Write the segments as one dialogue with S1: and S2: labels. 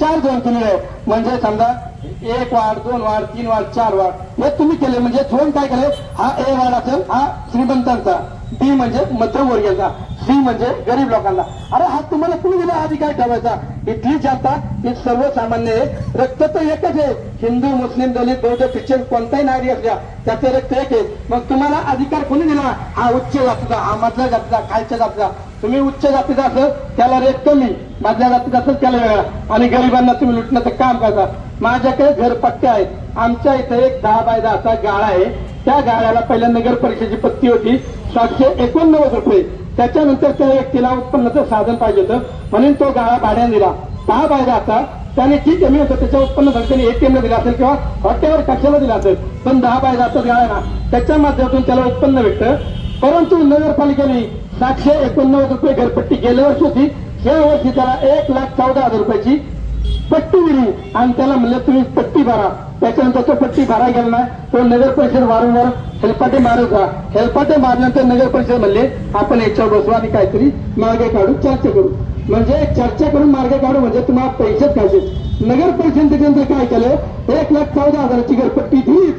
S1: चार दोन तुम्ही म्हणजे समजा एक वाढ दोन वाढ तीन वाढ चार वाढ हे तुम्ही केले म्हणजे झोन काय केले? हा ए वाढ असेल हा श्रीमंतांचा. बी म्हणजे मध्यमवर्गीयांचा सी म्हणजे गरीब लोकांना अरे हा तुम्हाला कुणी दिला? आधी अधिकार ठेवायचा. इथली जनता ही सर्वसामान्य आहे. रक्त तर एकच आहे. हिंदू मुस्लिम दलित बौद्ध ख्रिश्चन कोणताही नागरिक असल्या त्याचं रक्त एक आहे. मग तुम्हाला अधिकार कोणी दिला? हा उच्च जातीचा हा मधल्या जातीचा खालच्या जातीचा. तुम्ही उच्च जातीचा असेल त्याला रेट कमी. मधल्या जातीचा असेल त्याला वेगळा. आणि गरिबांना तुम्ही लुटण्याचं काम करता. माझ्याकडे घरपट्ट्या आहेत. आमच्या इथे एक दहा बाय दहाचा गाळा आहे. त्या गाळ्याला पहिल्या नगर परिषदेची पत्ती होती. सातशे एकोणनव्वद रुपये. त्याच्यानंतर त्या व्यक्तीला उत्पन्नाचं साधन पाहिजे होतं. म्हणून तो गाळा भाड्याने दिला. दहा बाय दहाचा त्याने ठीक आहे मी होतं. त्याच्या उत्पन्न त्याने एटीएमला दिला असेल किंवा हॉटेलवर कक्षाला दिला असेल. पण दहा बाय दहाचा गाळा ना. त्याच्या माध्यमातून त्याला उत्पन्न भेटतं. परंतु नगरपालिकेने सातशे एकोणनव्वद रुपये घरपट्टी गेल्या वर्षी होती. या वर्षी त्याला एक लाख चौदा हजार रुपयाची पट्टी दिली आणि त्याला म्हणलं तुम्ही पट्टी भरा. त्याच्यानंतर तो पट्टी भरा गेला नाही. तो नगर परिषद वारंवार हेलपाटे मारत होता. हेलपाटे मारल्यानंतर नगर परिषद म्हणले आपण याच्यावर बसू आणि काहीतरी मार्ग काढू चर्चा करू. म्हणजे चर्चा करून मार्ग काढू म्हणजे तुम्हाला पैसेच पाहिजे नगर परिषद त्याच्यानंतर काय केलं? एक लाख चौदा हजाराची घरपट्टी दिली.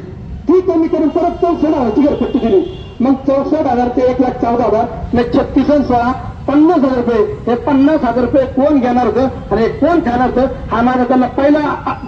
S1: ती कमी करून परत चौसष्ट हजाराची घरपट्टी दिली. मग चौसष्ट हजार ते एक लाख चौदा हजार छत्तीस सोळा पन्नास हजार रुपये. हे पन्नास हजार रुपये कोण घेणार होतं? आणि कोण खाणार होतं? हा माझा त्यांना पहिला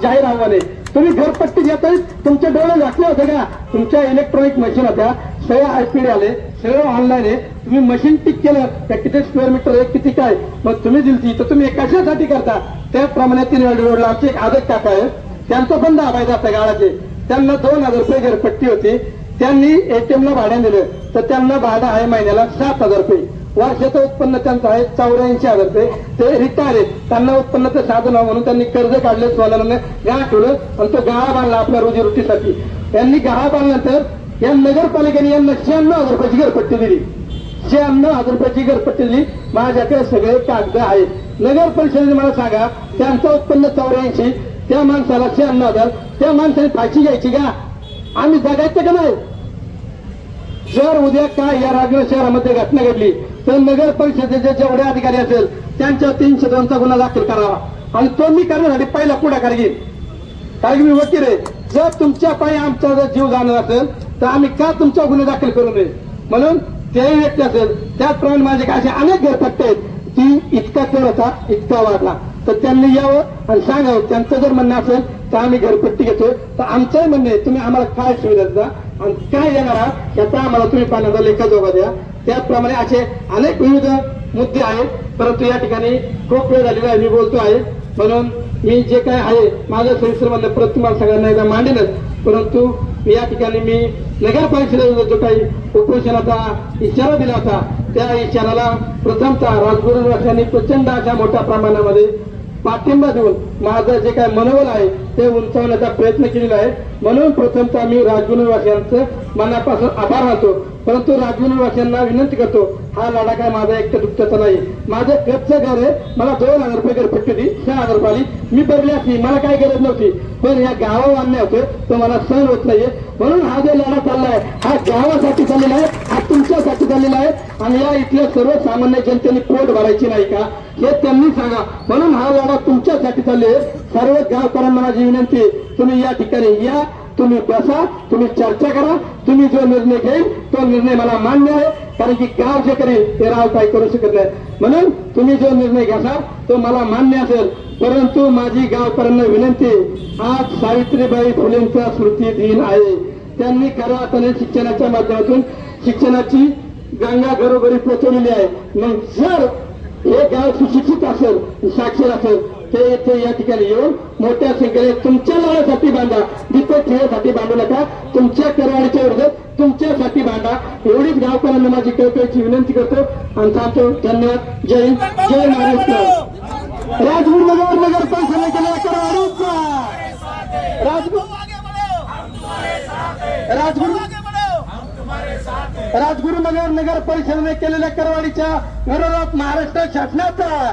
S1: जाहीर आव्हान आहे. तुम्ही घरपट्टी घेताय तुमचे डोळे झाकले होते का? तुमच्या इलेक्ट्रॉनिक मशीन होत्या. सगळं आयपीडी आले सगळं ऑनलाईन आहे. तुम्ही मशीन टिक केलं त्या किती स्क्वेअर मीटर आहे किती काय? मग तुम्ही दिलती तर तुम्ही कशासाठी करता? त्याप्रमाणे तीन रोडला आमचे एक आदत काका आहे त्यांचा पण दहा जातं गाळाचे त्यांना दोन हजार रुपये घरपट्टी होती. त्यांनी एटीएमला भाड्याने दिलं. तर त्यांना भाडं आहे महिन्याला सात हजार रुपये. वर्षाचं उत्पन्न त्यांचं आहे चौऱ्याऐंशी हजार रुपये ते रिटायर आहेत. त्यांना उत्पन्नाचं साधन व्हावं म्हणून त्यांनी कर्ज काढले सोनाराने. गाळ ठेवलं आणि तो गाळा बांधला आपल्या रोजीरोटीसाठी त्यांनी गाळा बांधल्यानंतर या नगरपालिकेने यांना शहाण्णव हजार रुपयाची घरपट्टी दिली. शहाण्णव हजार रुपयाची घरपट्टी दिली. माझ्याकडे सगळे कागद आहेत. नगर परिषदेने मला सांगा त्यांचं उत्पन्न चौऱ्याऐंशी त्या माणसाला शहाण्णव हजार. त्या माणसाने फाशी घ्यायची का? आम्ही जगायचं का नाही? जर उद्या काय या राजगड शहरामध्ये घटना घडली तर नगर परिषदेचे जेवढे अधिकारी असेल त्यांच्या तीनशे दोनचा गुन्हा दाखल करावा. आणि तो मी करण्यासाठी पहिला पुढाकार घेईन. कारण की मी वकील आहे. जर तुमच्या पायी आमचा जर जीव जाणार असेल तर आम्ही का तुमचा गुन्हे दाखल करू नये? म्हणून तेही व्यक्ती असेल त्याचप्रमाणे माझे काय असे अनेक घरपट्टे आहेत की इतका कर होता इतका वाढला. तर त्यांनी यावं आणि सांगावं. त्यांचं जर म्हणणं असेल तर आम्ही घरपट्टी घेतो तर आमचंही म्हणणं आहे तुम्ही आम्हाला काय सुविधा देता? काय देणार आहात याचा आम्हाला तुम्ही पाण्याचा लेखाजोगा द्या. त्याचप्रमाणे असे अनेक विविध मुद्दे आहेत परंतु या ठिकाणी खूप वेळ झालेला आहे मी बोलतो आहे. म्हणून मी जे काय आहे माझ्या सविस्तर म्हणलं परत तुम्हाला सगळ्यांना एकदा मांडेलच परंतु या ठिकाणी मी नगर परिषदेचा जो काही उपोषणाचा इशारा दिला होता त्या इशाराला प्रथमतः राजगुरुवासियांनी प्रचंड अशा मोठ्या प्रमाणामध्ये पाठिंबा देऊन माझं जे काय मनोबल आहे ते उंचावण्याचा प्रयत्न केलेला आहे. म्हणून प्रथमतः मी राजगुरुवासियांचं मनापासून आभार मानतो. परंतु राजगुरुवासियांना विनंती करतो हा लढा काय माझा एकटं दुःखाचा नाही. माझं घरचं घर आहे मला दोन हजार रुपये घरपट्टी होती सहा हजार रुपये आली. मी भरली असती मला काय गरज नव्हती. पण या गावा आणण्या होते तो मला सहन होत नाहीये. म्हणून हा जो लढा चाललाय हा गावासाठी चाललेला आहे हा तुमच्यासाठी चाललेला आहे. आणि या इथल्या सर्वसामान्य जनतेने पोट भरायची नाही का? हे त्यांनी सांगा. म्हणून हा लढा तुमच्यासाठी चालले सर्व गावकऱ्यांना माझी विनंती तुम्ही या ठिकाणी या. तुम्ही बसा तुम्ही चर्चा करा तुम्ही जो निर्णय घेईल तो निर्णय मला मान्य आहे. कारण की गाव जे करेल ते राव काही करू शकत नाही म्हणून तुम्ही जो निर्णय घ्याल तो मला मान्य असेल. परंतु माझी गावकऱ्यांना विनंती आज सावित्रीबाई फुलेंचा स्मृती दिन आहे. त्यांनी खऱ्या अर्थाने शिक्षणाच्या माध्यमातून शिक्षणाची गंगा घरोघरी पोचवलेली आहे. मग जर हे गाव सुशिक्षित असेल साक्षर असेल ते येथे या ठिकाणी येऊन मोठ्या संख्येने तुमच्या लढ्यासाठी बांधा. जिथे खेळासाठी बांधू नका तुमच्या करवाडीच्या विरोधात तुमच्यासाठी बांधा. एवढीच गावकऱ्यांना माझी कळकळीची विनंती करतो. आणि सांगतो धन्यवाद. जय हिंद, जय महाराष्ट्र. राजगुरुनगर नगर नगर करवाडीचा राजगुरु राजगुरू
S2: बढ़ो
S1: राजगुरु नगर नगर परिषदेने केलेल्या करवाडीच्या विरोधात महाराष्ट्र शासनाचा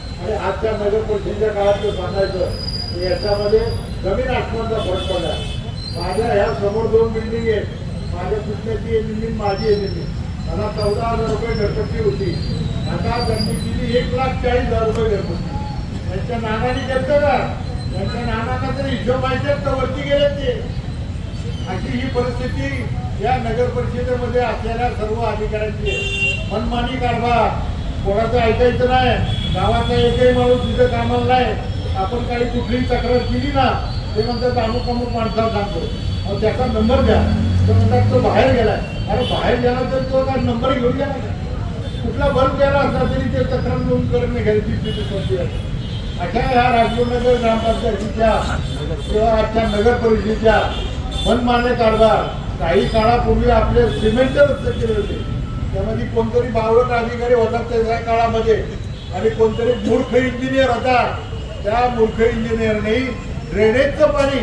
S3: आणि आजच्या नगरपरिषदेच्या काळातलं सांगायचं याच्यामध्ये जमीन आसमानचा फरक पडला. माझ्या ह्या समोर दोन बिल्डिंग आहेत. माझ्या पुतण्याची एक बिल्डिंग माझी आहे बिल्डिंग मला चौदा हजार रुपये घरपट्टी होती. आता त्यांनी दिली एक लाख चाळीस हजार रुपये घरपट्टी. त्यांच्या नानाने करतं का त्यांच्या नानांना तर हिशोब माहिती तर वरती गेले ते? अशी ही परिस्थिती या नगर परिषदेमध्ये असलेल्या सर्व अधिकाऱ्यांची आहे. मनमानी कारभार. कोणाचं ऐकायचं नाही. गावातला एकही माणूस तिथं कामाला नाही. आपण काही कुठलीही तक्रार केली ना ते म्हणतात अमुक अमुक माणसाला सांगतो. आणि त्याचा नंबर द्या. तर म्हणतात तो बाहेर गेलाय. अरे बाहेर गेला तर तो काय नंबर घेऊन गेला का? कुठला बल्ब गेला असला तरी ते तक्रार नोंद करून घ्यायची तिथे कोणती आहे. अशा ह्या राजीवनगर ग्रामपंचायतीच्या किंवा आजच्या नगर परिषदेच्या मनमान्य कारभार. काही काळापूर्वी आपले सिमेंटचे रस्ते केले होते. त्यामध्ये कोणतरी बावळट अधिकारी होता त्या काळामध्ये. आणि कोणतरी मूर्ख इंजिनियर होता त्या मूर्ख इंजिनियरने ड्रेनेजचं पाणी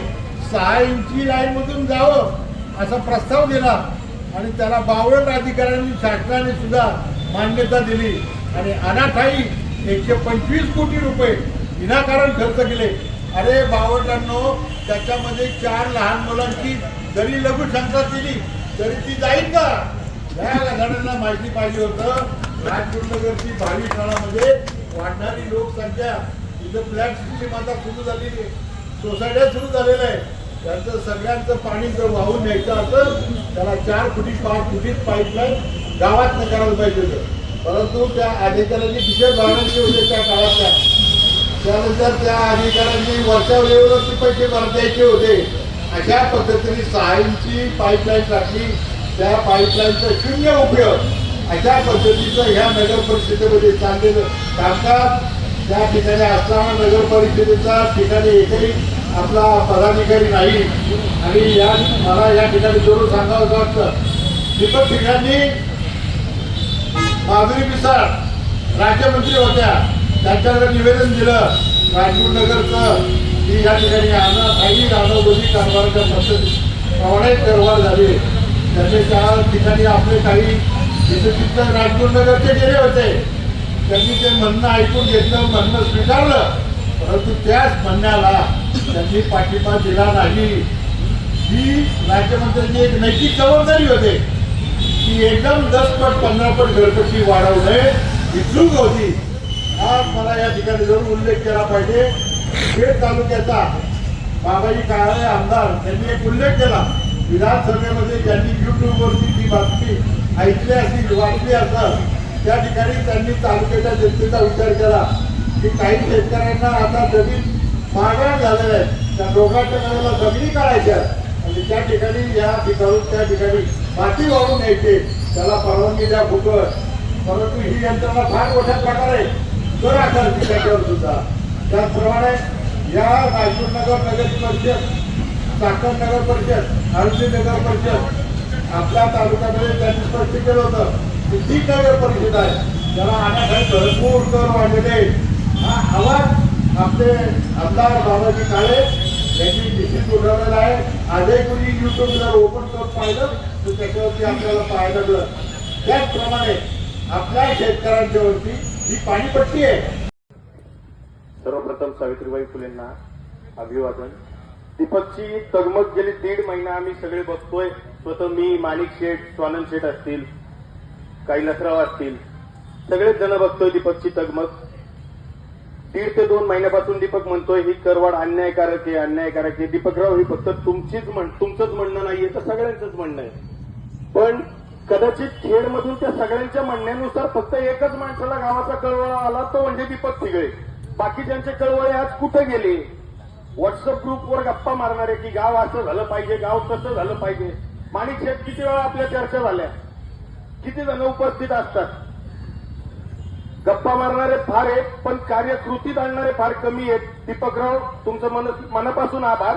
S3: सहा इंची लाईन मधून जावं असा प्रस्ताव दिला. आणि त्याला बावळट अधिकाऱ्यांनी शासनाने सुद्धा मान्यता दिली. आणि अनाठाई एकशे पंचवीस कोटी रुपये विनाकारण खर्च केले. अरे बावटांनो त्याच्यामध्ये चार लहान मुलांची जरी लघु लघुशंका दिली तरी ती जाईल का? या घराण्यांना माहिती पाहिजे होतं. राजगुरुनगरची भावी काळामध्ये वाढणारी लोकसंख्या इथं फ्लॅट सिस्टीम आता सुरू झालेली आहे. सोसायट्या सुरू झालेल्या आहे त्यांचं सगळ्यांचं पाणी जर वाहून न्यायचं असेल त्याला चार फुटी पाच फुटीत पाईपलाईन गावात करायला पाहिजे होतं. परंतु त्या अधिकाऱ्यांनी किशोर भरण्याचे होते त्या काळातल्या त्यानंतर त्या अधिकाऱ्यांनी वर्षा लेवलवरती पैसे भर होते. अशा पद्धतीने सहा इंची पाईपलाईन टाकली. त्या पाईपलाईनचा शून्य उपयोग अशा पद्धतीचं ह्या नगर परिषदेमध्ये चाललेलं कामकाज. त्या ठिकाणी असताना नगर परिषदेचा ठिकाणी एकही आपला पदाधिकारी नाही. आणि या मला या ठिकाणी जरूर सांगावं वाटतं. दीपक ठिकाणी माधुरी मिसाळ राज्यमंत्री होत्या. त्यांच्याकडे निवेदन दिलं राजगुरू नगरचं की या ठिकाणी काही रानवबंदी कारभाराच्या पद्धती कारभार झाले. त्यांनी त्या ठिकाणी आपले काही विशिष्ट राजगुरू गेले होते त्यांनी ते म्हणणं ऐकून घेतलं म्हणणं स्वीकारलं. परंतु त्याच म्हणण्याला त्यांनी पाठिंबा दिला नाही. ही राज्यमंत्र्यांची एक नैतिक जबाबदारी होते. की एकदम दस पट पंधरा पट घरपट्टी वाढवणे ही चूक होती. आज मला या ठिकाणी जरूर उल्लेख केला पाहिजे. खेड तालुक्याचा बाबाजी काळे आमदार त्यांनी एक उल्लेख केला. विधानसभेमध्ये ज्यांनी युट्यूबवरती ती बातमी ऐकली असतील वाचली असतात त्या ठिकाणी त्यांनी तालुक्याच्या जनतेचा विचार केला की काही शेतकऱ्यांना आता जमीन मागण्या झालेल्या आहेत त्या दोघांच्या करायला जमिनी काढायच्या आणि त्या ठिकाणी या ठिकाणून त्या ठिकाणी माती वाहून यायचे त्याला परवानगी द्या फुकट परंतु ही यंत्रणा फार मोठ्या प्रकारे कर आकारती त्याच्यावर सुद्धा. त्याचप्रमाणे या राजूरनगर नगर परिषद साखर नगर परिषद आळशी नगर परिषद आपल्या तालुक्यामध्ये त्यांनी स्पष्ट केलं होतं. की ती नगर परिषद आहे. त्याला अनाठाई भरपूर कर वाढलेले हा आवाज आपले आमदार बाबाजी काळे यांनी निश्चित उठवलेला आहे. आजही कोणी युट्यूब जर ओपन करून पाहिलं तर त्याच्यावरती आपल्याला पाहायला मिळत त्याचप्रमाणे आपल्या शेतकऱ्यांच्या वरती ही पाणीपट्टी आहे.
S4: सर्वप्रथम सावित्रीबाई फुलेंना अभिवादन. दीपकची तगमग गेली दीड महिना आम्ही सगळे बघतोय स्वतः मी माणिक शेठ स्वानंद शेठ असतील काही लसराव असतील सगळेच जण बघतोय दीपकची तगमग दीड ते दोन महिन्यापासून दीपक म्हणतोय ही करवाड अन्यायकारक आहे अन्यायकारक आहे. दीपकराव ही फक्त तुमचीच म्हण तुमचंच म्हणणं नाहीये तर सगळ्यांचंच म्हणणं आहे. पण कदाचित खेडमधून त्या सगळ्यांच्या म्हणण्यानुसार फक्त एकच माणसाला गावाचा कळवळा आला तो म्हणजे दीपक तिगळे बाकी ज्यांचे कळवळे आज कुठे गेले? व्हॉट्सअप ग्रुपवर गप्पा मारणारे की गाव असं झालं पाहिजे गाव तसं झालं पाहिजे. माणिक शेठ किती वेळा आपल्या चर्चा झाल्या? किती जण उपस्थित असतात? गप्पा मारणारे फार आहेत पण कार्यकृतीत आणणारे फार कमी आहेत. दीपकराव तुमचं मन मनापासून आभार.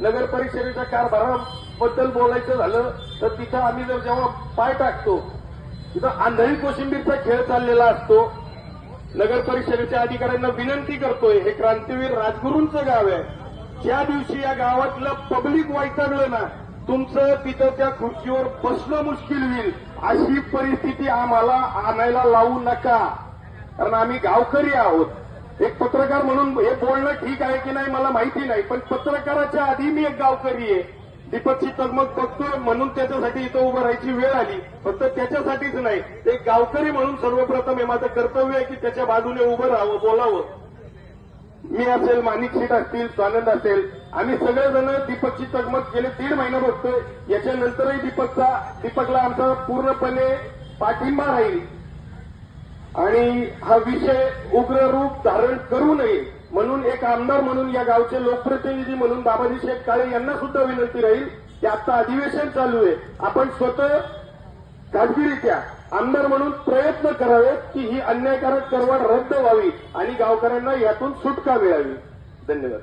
S4: नगर परिषदेच्या कारभाराबद्दल बोलायचं झालं तर तिथं आम्ही जर जेव्हा पाय टाकतो तिथं आंधळी कोशिंबीरचा खेळ चाललेला असतो. नगर परिषदेच्या अधिकाऱ्यांना विनंती करतोय हे क्रांतीवीर राजगुरूंचं गाव आहे. ज्या दिवशी या गावातलं पब्लिक वैतागलं ना तुमचं तिथं त्या खुर्चीवर बसणं मुश्किल होईल. अशी परिस्थिती आम्हाला आणायला लावू नका. कारण आम्ही गावकरी आहोत. एक पत्रकार म्हणून हे बोलणं ठीक आहे की नाही मला माहिती नाही पण पत्रकाराच्या आधी मी एक गावकरी आहे. दीपकची तगमग बघतोय म्हणून त्याच्यासाठी इथं उभं राहायची वेळ आली. फक्त त्याच्यासाठीच नाही एक गावकरी म्हणून सर्वप्रथम हे माझं कर्तव्य आहे की त्याच्या बाजूने उभं राहावं बोलावं. मी असेल माणिक शेठ असतील स्वानंद असेल आम्ही सगळेजण दीपकची तगमग गेले दीड महिना बघतोय. याच्यानंतरही दीपकचा दीपकला आमचा पूर्णपणे पाठिंबा राहील. आणि हा विषय उग्र रूप धारण करू नये. म्हणून एक आमदार म्हणून या गावचे लोकप्रतिनिधी म्हणून बाबाजी शेख काळे यांना सुद्धा विनंती राहील की आता अधिवेशन चालू आहे. आपण स्वतः खाजगीरित्या आमदार म्हणून प्रयत्न करावेत की ही अन्यायकारक करवाढ रद्द व्हावी आणि गावकऱ्यांना यातून सुटका मिळावी. धन्यवाद.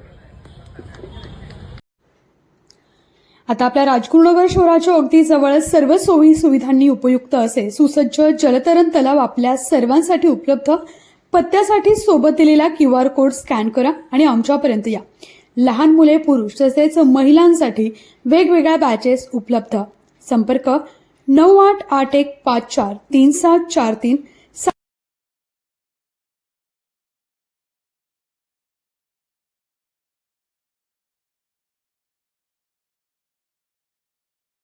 S5: आता आपल्या राजगुरुनगर शहराच्या अगदी जवळ सर्व सोयी सुविधांनी उपयुक्त असे सुसज्ज जलतरण तलाव आपल्या सर्वांसाठी उपलब्ध पत्त्यासाठी सोबत दिलेला क्यू आर कोड स्कॅन करा आणि आमच्यापर्यंत या. लहान मुले पुरुष तसेच महिलांसाठी वेगवेगळ्या बॅचेस उपलब्ध. संपर्क नऊ आठ आठ एक पाच चार तीन सात चार तीन